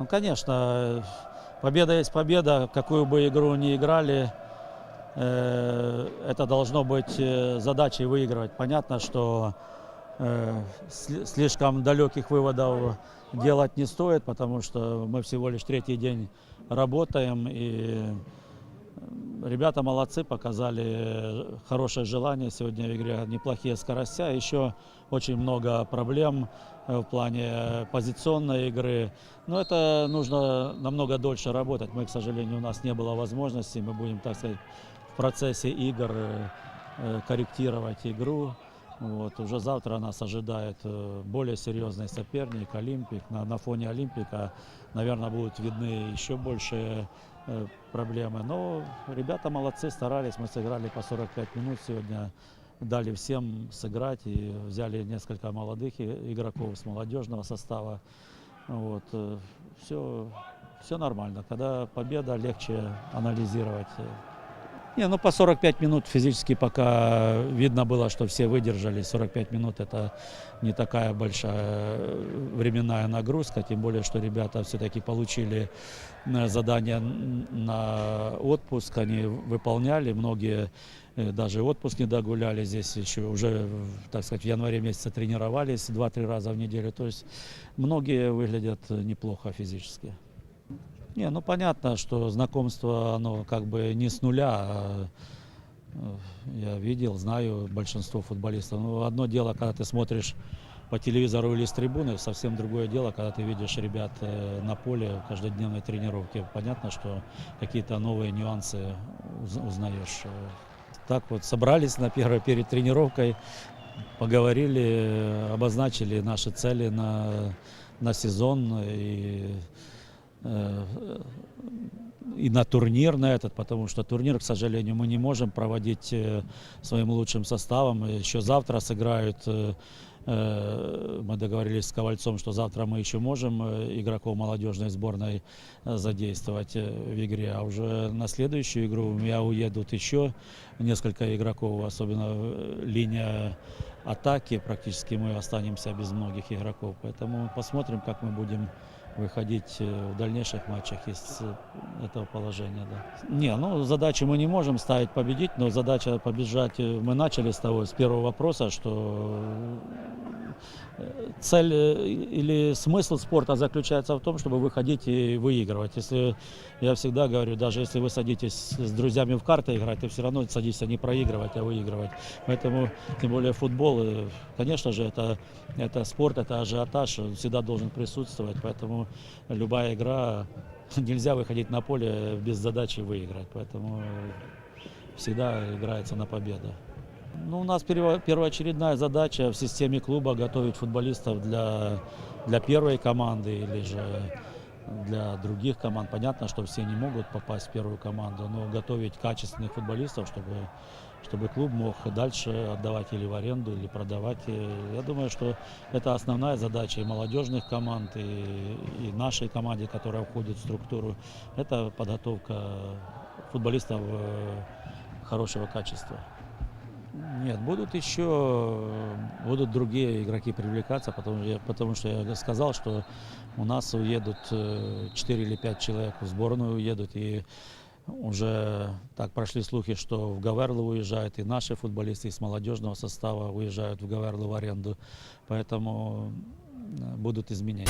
Ну, конечно, победа есть победа. Какую бы игру ни играли, э, это должно быть э, задачей выигрывать. Понятно, что э, сли- слишком далеких выводов делать не стоит, потому что мы всего лишь третий день работаем и Ребята молодцы, показали э, хорошее желание сегодня в игре, неплохие скоростя. Еще очень много проблем э, в плане позиционной игры. Но это нужно намного дольше работать. Мы, к сожалению, у нас не было возможности. Мы будем, так сказать, в процессе игр э, э, корректировать игру. Вот. Уже завтра нас ожидает э, более серьезный соперник, Олимпик. На, на фоне Олимпика, наверное, будут видны еще большие э, проблемы. Но ребята молодцы, старались. Мы сыграли по 45 минут сегодня. Дали всем сыграть и взяли несколько молодых игроков с молодежного состава. Вот. Все, все нормально. Когда победа, легче анализировать. Не, ну по 45 минут физически пока видно было, что все выдержали. 45 минут это не такая большая э, временная нагрузка, тем более, что ребята все-таки получили э, задание на отпуск, они выполняли, многие э, даже отпуск не догуляли, здесь еще уже, так сказать, в январе месяце тренировались 2-3 раза в неделю, то есть многие выглядят неплохо физически. Не, ну понятно, что знакомство, оно как бы не с нуля. а, э, Я видел, знаю большинство футболистов. Но одно дело, когда ты смотришь по телевизору или с трибуны, совсем другое дело, когда ты видишь ребят э, на поле в каждодневной тренировке. Понятно, что какие-то новые нюансы уз- узнаешь. Э, Так вот, собрались на первой перед тренировкой, поговорили, обозначили наши цели на, на сезон и и на турнир на этот, потому что турнир, к сожалению, мы не можем проводить э, своим лучшим составом. Еще завтра сыграют, э, э, мы договорились с Ковальцом, что завтра мы еще можем э, игроков молодежной сборной э, задействовать э, в игре, а уже на следующую игру у меня уедут еще несколько игроков, особенно э, линия атаки, практически мы останемся без многих игроков, поэтому посмотрим, как мы будем выходить э, в дальнейших матчах из э, этого положения. Да. Не, ну задачу мы не можем ставить победить, но задача побежать, э, мы начали с того, с первого вопроса, что цель э, или смысл спорта заключается в том, чтобы выходить и выигрывать. Если я всегда говорю, даже если вы садитесь с друзьями в карты играть, ты все равно садишься не проигрывать, а выигрывать. Поэтому, тем более футбол, э, конечно же, это, это спорт, это ажиотаж, он всегда должен присутствовать. Поэтому любая игра, нельзя выходить на поле без задачи выиграть. Поэтому всегда играется на победу. Ну, у нас перво- первоочередная задача в системе клуба готовить футболистов для, для первой команды или же для других команд. Понятно, что все не могут попасть в первую команду, но готовить качественных футболистов, чтобы, чтобы клуб мог дальше отдавать или в аренду, или продавать. Я думаю, что это основная задача и молодежных команд, и, и нашей команде, которая входит в структуру. Это подготовка футболистов э, хорошего качества. Нет, будут еще, будут другие игроки привлекаться, потому, я- потому что я сказал, что у нас уедут э, 4 или 5 человек в сборную уедут, и уже так прошли слухи, что в Гаверлу уезжают и наши футболисты из молодежного состава уезжают в Гаверлу в аренду, поэтому э, будут изменения.